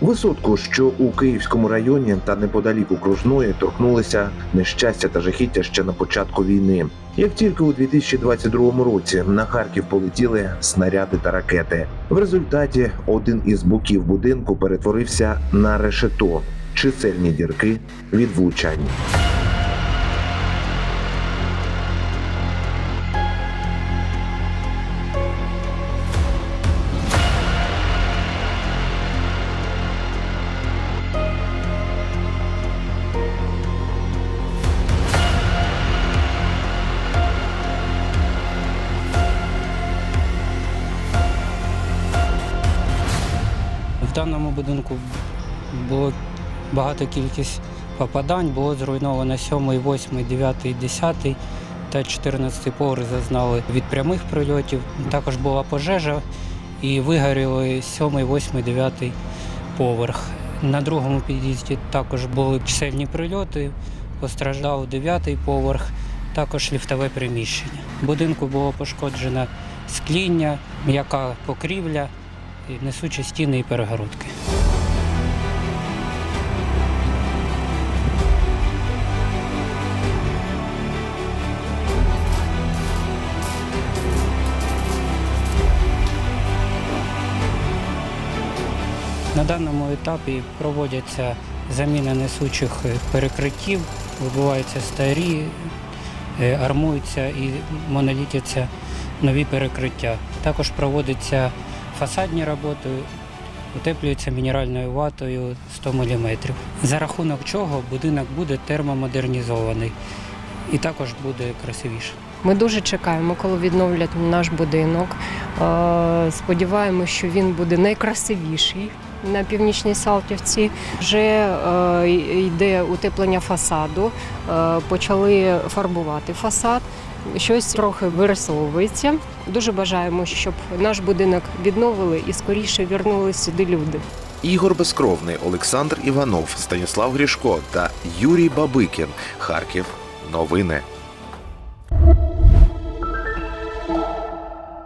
Висотку, що у Київському районі та неподалік окружної торкнулися нещастя та жахіття ще на початку війни. Як тільки у 2022 році на Харків полетіли снаряди та ракети, в результаті один із боків будинку перетворився на решето, чисельні дірки від влучань. Даному будинку було багато кількість попадань, було зруйновано 7, 8, 9, 10 та 14 поверх зазнали від прямих прильотів. Також була пожежа і вигоріли 7, 8, 9 поверх. На другому під'їзді також були чисельні прильоти, постраждав 9 поверх, також ліфтове приміщення. В будинку було пошкоджено скління, м'яка покрівля і несучі стіни і перегородки. На даному етапі проводяться заміна несучих е, перекриттів, вибуваються старі, е, армуються і монолітяться нові перекриття. Також проводяться фасадні роботи, утеплюються мінеральною ватою 100 мм. За рахунок чого будинок буде термомодернізований і також буде красивіше. Ми дуже чекаємо, коли відновлять наш будинок. Е, Сподіваємося, що він буде найкрасивіший на північній Салтівці. Вже е, йде утеплення фасаду, е, почали фарбувати фасад. Щось трохи вирисовується. Дуже бажаємо, щоб наш будинок відновили і скоріше вернулись сюди люди. Ігор Безкровний, Олександр Іванов, Станіслав Грішко та Юрій Бабикін. Харків. Новини.